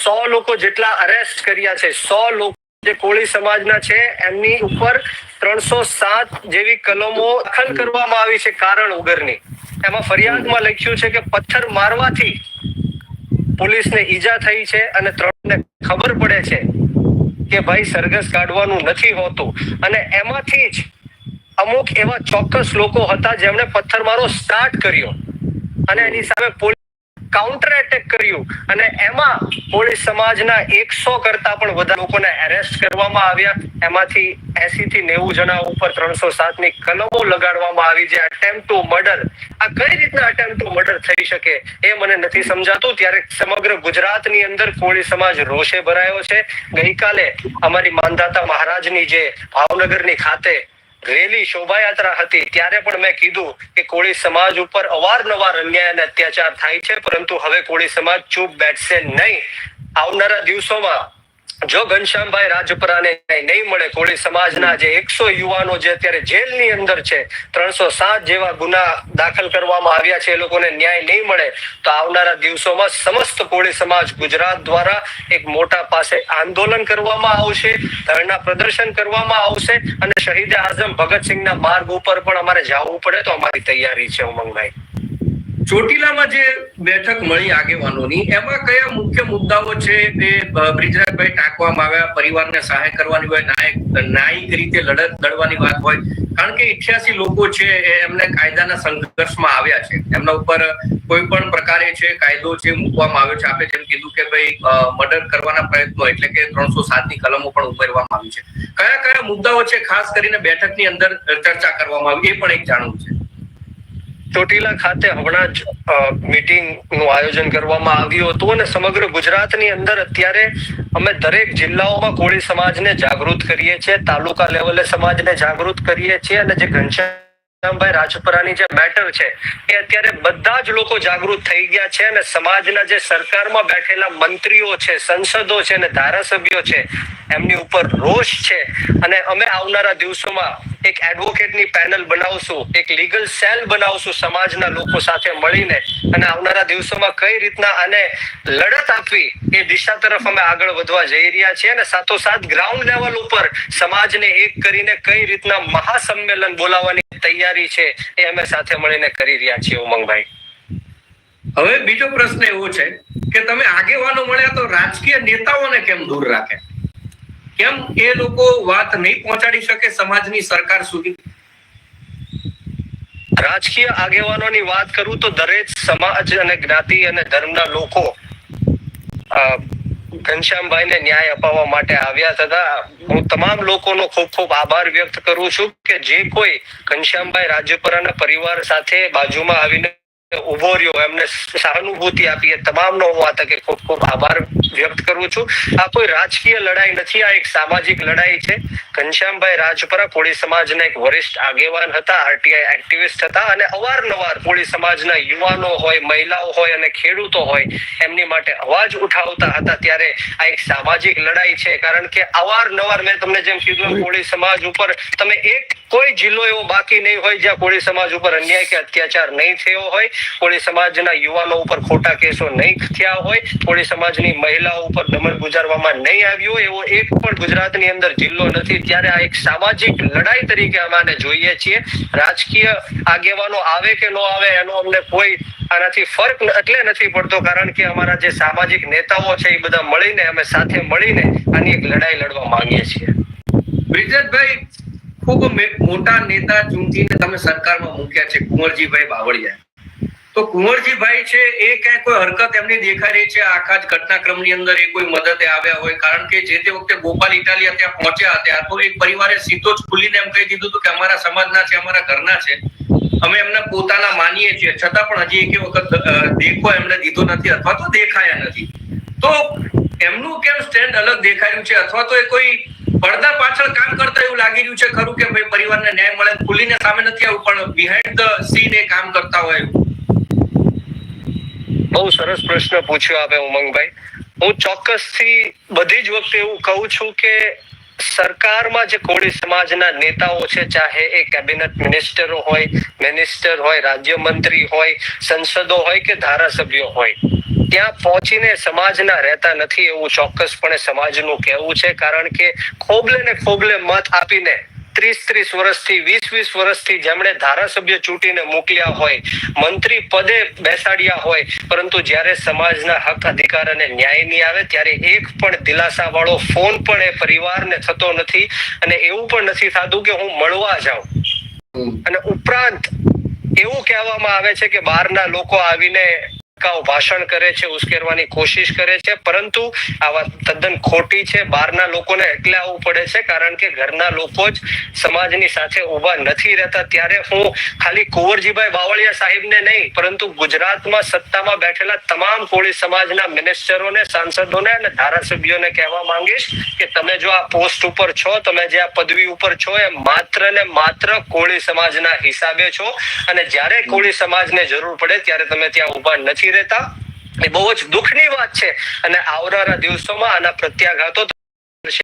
સો લોકો જેટલા અરેસ્ટ કર્યા છે, સો લોકો જે કોળી સમાજના છે, એમની ઉપર ત્રણસો સાત જેવી કલમો દાખલ કરવામાં આવી છે કારણ ઉગરની. એમાં ફરિયાદમાં લખ્યું છે કે પથ્થર મારવાથી પોલીસને ઈજા થઈ છે અને ત્રણને ખબર પડે છે કે ભાઈ સરઘસ કાઢવાનું નથી હોતું. અને એમાંથી જ અમુક એવા ચોક્કસ લોકો હતા જેમણે પથ્થરમારો સ્ટાર્ટ કર્યો. અને એની સામે પોલીસ કાઉન્ટર એટેક કર્યું અને એમાં પોલીસ સમાજના એકસો કરતા પણ વધારે લોકોને એરેસ્ટ કરવામાં આવ્યા. એમાંથી એસી થી નેવું જણા ઉપર ત્રણસો સાતની કલમો લગાડવામાં આવી જે અટેમ્પ ટુ મર્ડર આ કઈ રીતના અટેમ્પ ટુ મર્ડર થઈ શકે એ મને નથી સમજાતું. ત્યારે સમગ્ર ગુજરાતની અંદર કોળી સમાજ રોષે ભરાયો છે. ગઈકાલે અમારી માનદાતા મહારાજની જે ભાવનગરની ખાતે રેલી શોભાયાત્રા હતી. ત્યારે પણ મેં કીધું કે કોળી સમાજ ઉપર અવારનવાર અન્યાય અને અત્યાચાર થાય છે, પરંતુ હવે કોળી સમાજ ચૂપ બેઠશે નહીં. આવનારા દિવસોમાં જો ઘનશ્યામભાઈ રાજપરાને નહીં મળે, કોળી સમાજના જે એકસો યુવાનો જે અત્યારે જેલની અંદર છે, ત્રણસો સાત જેવા ગુના દાખલ કરવામાં આવ્યા છે, એ લોકોને ન્યાય નહીં મળે, તો આવનારા દિવસોમાં સમસ્ત કોળી સમાજ ગુજરાત દ્વારા એક મોટા પાસે આંદોલન કરવામાં આવશે, ધરણા પ્રદર્શન કરવામાં આવશે અને શહીદ આઝમ ભગતસિંહના માર્ગ ઉપર પણ અમારે જવું પડે તો અમારી તૈયારી છે, ઉમંગભાઈ. ચોટીલામાં જે બેઠક મળી આગેવાનોની, એમાં કયા મુખ્ય મુદ્દાઓ છે તે બ્રિજરાજભાઈ ટાંકવામાં આવ્યા, પરિવારને સહાય કરવાની હોય, નાયક ન્યાયિક રીતે લડત લડવાની વાત હોય, કારણ કે ઇઠ્યાસી લોકો છે એ એમને કાયદાના સંઘર્ષમાં આવ્યા છે. એમના ઉપર કોઈ પણ પ્રકારે છે કાયદો છે મૂકવામાં આવ્યો છે. આપણે જેમ કીધું કે ભાઈ મર્ડર કરવાના પ્રયત્નો એટલે કે ત્રણસો સાતની કલમો પણ ઉમેરવામાં આવી છે. કયા કયા મુદ્દાઓ છે, ખાસ કરીને બેઠકની અંદર ચર્ચા કરવામાં આવી, એ પણ એક જાણવું છે. ચોટીલા ખાતે હમણાં જ મીટિંગનું આયોજન કરવામાં આવ્યું હતું અને સમગ્ર ગુજરાતની અંદર અત્યારે અમે દરેક જિલ્લાઓમાં કોળી સમાજને જાગૃત કરીએ છીએ, તાલુકા લેવલે સમાજને જાગૃત કરીએ છીએ અને જે ઘનશ્યામભાઈ રાજપરાની જે બેટર છે, એ અત્યારે બધા જ લોકો જાગૃત થઈ ગયા છે અને સમાજના જે સરકારમાં બેઠેલા મંત્રીઓ છે, સંસદો છે અને ધારાસભ્યો છે, એમની ઉપર રોષ છે. અને અમે આવનારા દિવસોમાં એક એડવોકેટની પેનલ બનાવશું, એક લીગલ સેલ બનાવશું સમાજના લોકો સાથે મળીને. અને આવનારા દિવસોમાં કઈ રીતના આને લડત આપવી એ દિશા તરફ અમે આગળ વધવા જઈ રહ્યા છીએ અને સાથોસાથ ગ્રાઉન્ડ લેવલ ઉપર સમાજને એક કરીને કઈ રીતના મહાસંમેલન બોલાવવાની તૈયારી છે એ અમે સાથે મળીને કરી રહ્યા છીએ ઉમંગભાઈ. હવે બીજો પ્રશ્ન એવો છે કે તમે આગેવાનો મળ્યા તો રાજકીય નેતાઓને કેમ દૂર રાખે? કેમ એ લોકો વાત નહીં પહોંચાડી શકે સમાજની સરકાર સુધી? રાજકીય આગેવાનોની વાત કરું તો દરેક સમાજ અને જ્ઞાતિ અને ધર્મના લોકો ઘનશ્યામભાઈને ન્યાય અપાવવા માટે આવ્યા હતા. હું તમામ લોકોનો ખૂબ ખૂબ આભાર વ્યક્ત કરું છું કે જે કોઈ ઘનશ્યામભાઈ રાજ્યપરાના પરિવાર સાથે બાજુમાં આવીને ઊભો રહ્યો એમને સહાનુભૂતિ આપી. તમામ તમામનો હું આ તકે ખૂબ ખૂબ આભાર વ્યક્ત કરું છું. આ કોઈ રાજકીય લડાઈ નથી આ એક સામાજિક લડાઈ છે. ઘનશ્યામભાઈ રાજપરા કોળી સમાજના એક વરિષ્ઠ આગેવાન હતા આરટીઆઈ એક્ટિવિસ્ટ હતા અને અવારનવાર કોળી સમાજના યુવાનો હોય મહિલાઓ હોય અને ખેડૂતો હોય એમની માટે અવાજ ઉઠાવતા હતા. ત્યારે આ એક સામાજિક લડાઈ છે કારણ કે અવારનવાર મેં તમને જેમ કીધું કોળી સમાજ ઉપર તમે એક કોઈ જિલ્લો એવો બાકી નહીં હોય જ્યાં કોળી સમાજ ઉપર અન્યાય કે અત્યાચાર નહીં થયો હોય, કોળી સમાજના યુવાનો ઉપર ખોટા કેસો નહીં થયા હોય, કોળી સમાજની મહિલાઓ ઉપર દમન ગુજારવામાં નહીં આવ્યું, એવો એક પણ ગુજરાતની અંદર જિલ્લો નથી. ત્યારે આ એક સામાજિક લડાઈ તરીકે અમે આને જોઈએ છીએ. રાજકીય આગેવાનો આવે કે ન આવે, એનો અમને કોઈ આનાથી ફરક એટલે નથી પડતો, કારણ કે અમારા જે સામાજિક નેતાઓ છે એ બધા મળીને, અમે સાથે મળીને આની એક લડાઈ લડવા માંગીએ છીએ. બ્રિજેશભાઈ ખૂબ મોટા નેતા ચૂંટીને તમે સરકારમાં મૂક્યા છે, કુંવરજીભાઈ બાવળિયા. તો કુંવરજીભાઈ છે, એ ક્યાંય કોઈ હરકત એમની દેખાઈ રહી છે? આખા જ ઘટનાક્રમની અંદર એ કોઈ મદદે આવ્યા હોય? કારણ કે જે તે વખતે ગોપાલ ઇટાલિયા ત્યાં પહોંચ્યા હતા તો એક પરિવારે સીધો જ ખુલીને એમ કહી દીધું હતું કે અમારા સમાજના છે, અમારા ઘરના છે. અમે એમને પોતાના માનીએ છીએ. છતાં પણ હજી એક વખત દેખો એમને દીધો નથી અથવા તો દેખાયા નથી. તો એમનું કેમ સ્ટેન્ડ અલગ દેખાયું છે? અથવા તો એ કોઈ પડદા પાછળ કામ કરતા એવું લાગી રહ્યું છે ખરું કે ભાઈ પરિવારને ન્યાય મળે? ખુલીને સામે નથી આવ્યું પણ બિહાઇન્ડ ધ સીન એ કામ કરતા હોય બહુ સરસ પ્રશ્ન પૂછ્યો આપે ઉમંગભાઈ. હું ચોક્કસથી બધી જ વખતે એવું કહું છું કે સરકારમાં જે કોળી સમાજના નેતાઓ છે, ચાહે એ કેબિનેટ મિનિસ્ટરો હોય મિનિસ્ટર હોય રાજ્ય મંત્રી હોય, સંસદો હોય કે ધારાસભ્યો હોય ત્યાં પહોંચીને સમાજના રહેતા નથી એવું ચોક્કસપણે સમાજનું કહેવું છે કારણ કે ખોબલે ને ખોબલે મત આપીને ત્રીસ ત્રીસ વર્ષથી વીસ વીસ વર્ષથી જેમણે ધારાસભ્ય ચૂંટીને મોકલ્યા હોય મંત્રી પદે બેસાડ્યા હોય પરંતુ જ્યારે સમાજના હક અધિકાર અને ન્યાય નહીં આવે ત્યારે એક પણ દિલાસા વાળો ફોન પણ એ પરિવારને થતો નથી અને એવું પણ નથી થતું કે હું મળવા જાઉં. અને ઉપરાંત એવું કહેવામાં આવે છે કે બહારના લોકો આવીને ટકાઉ ભાષણ કરે છે, ઉશ્કેરવાની કોશિશ કરે છે. પરંતુ આ વાત તદ્દન ખોટી છે, બહારના લોકોને એટલે આવવું પડે છે, કારણ કે ઘરના લોકો જ સમાજની સાથે ઊભા નથી રહેતા. ત્યારે હું ખાલી કુંવરજીભાઈ બાવળિયા સાહેબને નહીં, પરંતુ ગુજરાતમાં સત્તામાં બેઠેલા તમામ કોળી સમાજના મિનિસ્ટરોને, સાંસદોને અને ધારાસભ્યોને કહેવા માંગીશ કે તમે જો આ પોસ્ટ ઉપર છો, તમે જે આ પદવી ઉપર છો, એ માત્ર ને માત્ર કોળી સમાજના હિસાબે છો. અને જ્યારે કોળી સમાજને જરૂર પડે, ત્યારે તમે ત્યાં ઊભા નથી રહેતા. એ બહુ જ દુઃખની વાત છે. અને આવનારા દિવસોમાં આના પ્રત્યાઘાતો